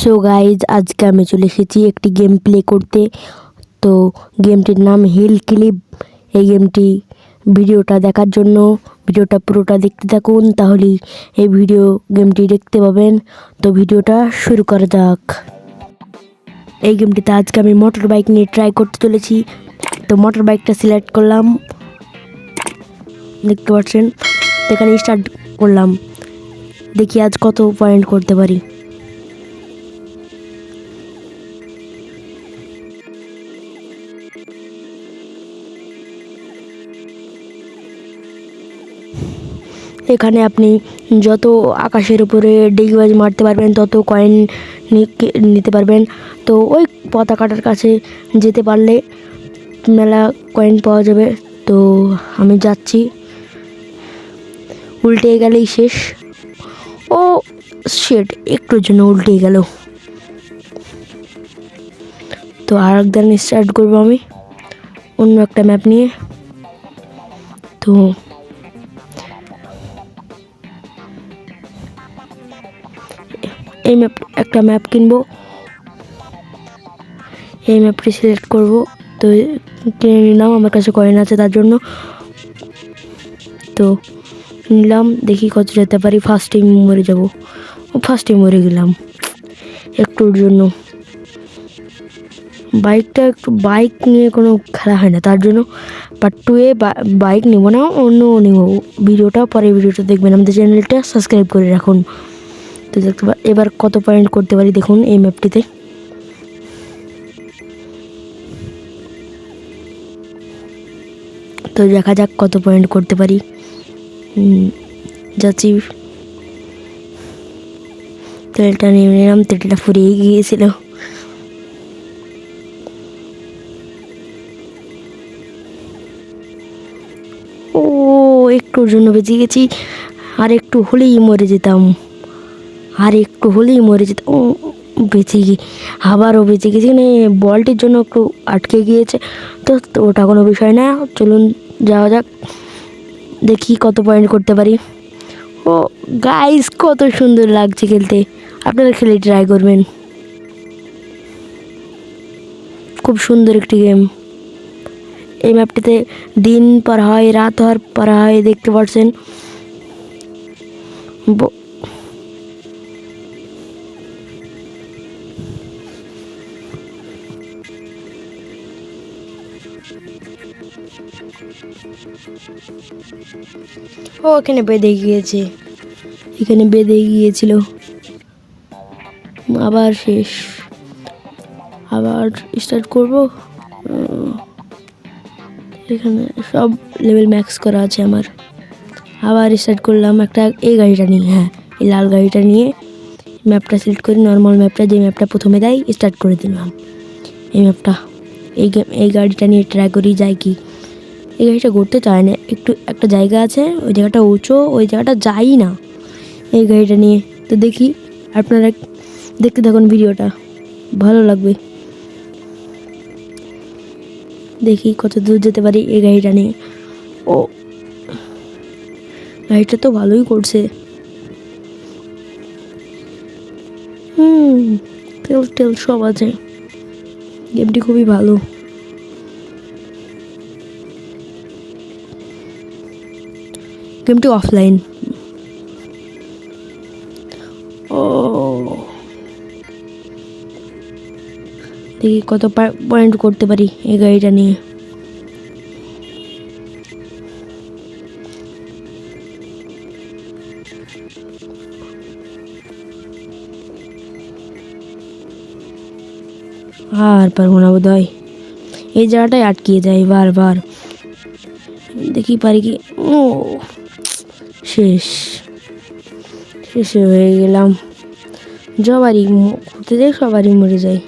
So guys আজকে আমি চলে এসেছি একটি গেম প্লে করতে। তো গেমটির নাম হিল ক্লিপ এই গেমটি ভিডিওটা দেখার জন্য, ভিডিওটা পুরোটা দেখতে থাকুন, তাহলেই এই ভিডিও গেমটি দেখতে পাবেন। তো ভিডিওটা শুরু করা যাক। এই গেমটিতে আজকে আমি মোটর বাইক নিয়ে ট্রাই করতে চলেছি। তো মোটর বাইকটা সিলেক্ট করলাম। দেখতে পাচ্ছেন? এখানে স্টার্ট করলাম। দেখি আজ কত পয়েন্ট করতে পারি। এখানে আপনি যত আকাশের উপরে ডিগবাজ মারতে পারবেন, তত কয়েন নিতে পারবেন। তো ওই পতাকাটার কাছে যেতে পারলে মেলা কয়েন পাওয়া যাবে। তো আমি যাচ্ছি। উল্টে গেলেই শেষ। ও শেট একটুর জন্য উল্টে গেল। তো আর একদিন স্টার্ট করব আমি। অন্য একটা ম্যাপ নিয়ে। তো এই ম্যাপ একটা ম্যাপ কিনবো। এই ম্যাপটি সিলেক্ট করব। তো কিনে নিলাম, আমার কাছে কয়েন আছে তার জন্য। তো নিলাম, দেখি কত যেতে পারি। ফার্স্টেই মরে যাব। ফার্স্টে মরে গেলাম। একটুর জন্য। বাইকটা একটু বাইক নিয়ে কোনো খেলা হয় না তার জন্য। পার্ট টুয়ে বাইক নেব না, অন্য নেব। ভিডিওটা পরে ভিডিওটা দেখবেন। আমাদের চ্যানেলটা সাবস্ক্রাইব করে রাখুন। তো দেখতে পা এবার কত পয়েন্ট করতে পারি দেখুন এই ম্যাপটিতে তো দেখা যাক কত পয়েন্ট করতে পারি। যাচ্ছি। তেলটা নিয়ে নিলাম, তেলটা ফুরিয়ে গিয়েছিল। ও, একটুর জন্য বেঁচে গেছি, আর একটু হলেই মরে যেতাম। আর একটু হলেই মরে যেত। ও, বেঁচে গিয়ে, আবারও বেঁচে গেছি মানে বলটির জন্য একটু আটকে গিয়েছে। তো ওটা কোনো বিষয় না। চলুন, যাওয়া যাক। দেখি কত পয়েন্ট করতে পারি। ও গাইস কত সুন্দর লাগছে খেলতে। আপনারা খেলে ট্রাই করবেন। খুব সুন্দর একটি গেম এই ম্যাপটিতে দিন পার হয়, রাত হওয়ার পর হয়, দেখতে পাচ্ছেন। ও এখানে বেঁধে গিয়েছে। এখানে বেঁধে গিয়েছিল। আবার শেষ। আবার স্টার্ট করব। এখানে সব লেভেল ম্যাক্স করা আছে আমার। আবার স্টার্ট করলাম একটা এই গাড়িটা নিয়ে হ্যাঁ এই লাল গাড়িটা নিয়ে। ম্যাপটা সিলেক্ট করে নর্মাল ম্যাপটা যে ম্যাপটা প্রথমে দেয় স্টার্ট করে দিলাম। এই ম্যাপটা এই এই গাড়িটা নিয়ে ট্রাই করি, যাই কি। এই গাড়িটা ঘুরতে চায় না। একটু, একটা জায়গা আছে, ওই জায়গাটা উঁচু, ওই জায়গাটা যাই না। এই গাড়িটা নিয়ে। তো দেখি, আপনারা দেখতে থাকুন ভিডিওটা। ভালো লাগবে। দেখি কত দূর যেতে পারি এই গাড়িটা নিয়ে। ও, গাড়িটা তো ভালোই করছে। হুম তেল টেল সব আছে। গেমটি খুবই ভালো। গেমটি অফলাইন ও। দেখি কত পয়েন্ট করতে পারি এই গাড়িটা নিয়ে। আর পারব না বোধ হয় এই জায়গাটায় আটকিয়ে যায় বারবার। দেখি পারি কি ও। শেষ। শেষে হয়ে গেলাম। সবারই ঘুরতে যাই সবারই মরে যায়।